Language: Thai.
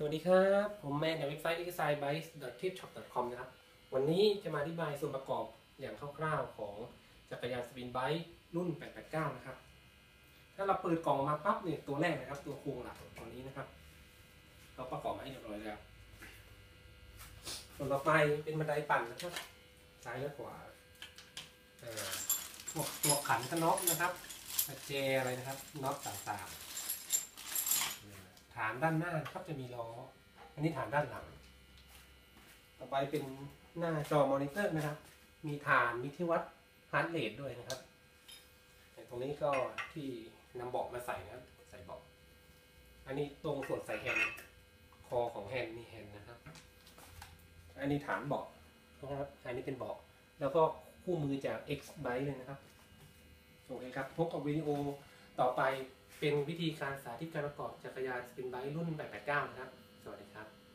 สวัสดีครับ ผมแมนจากเว็บไซต์ exercisebike.tipshop.com นะครับ วันนี้จะมาอธิบายส่วนประกอบอย่างคร่าวๆของจักรยานสปินไบค์รุ่น 889 นะครับ ถ้าเราเปิดกล่องมาปั๊บเนี่ยตัวแรกนะครับ ตัวโครงหลักตัวนี้นะครับ เราประกอบมาให้เรียบร้อยแล้ว ส่วนต่อไปเป็นบันไดปั่นนะครับ ซ้ายและขวาเอ่อพวกตัวขันกระน็อกนะครับกระเจอะไรนะครับน็อตต่างๆ ฐานด้านหน้าครับจะมีล้อ อันนี้ฐานด้านหลัง ต่อไปเป็นหน้าจอมอนิเตอร์นะครับ มีฐานมีที่วัดฮาร์ดเรทด้วยนะครับแต่ตรงนี้ก็ที่นำเบาะมาใส่นะครับ ใส่เบาะอันนี้ตรงส่วนใส่แฮนด์คอของแฮนด์นี่แฮนด์นะครับ อันนี้ฐานเบาะนะครับ อันนี้เป็นเบาะแล้วก็คู่มือจาก X Byte เลยนะครับโอเคครับพบกับวิดีโอ ต่อไปเป็นวิธีการสาธิตการประกอบจักรยานสปินไบค์รุ่น 889 นะครับ สวัสดีครับ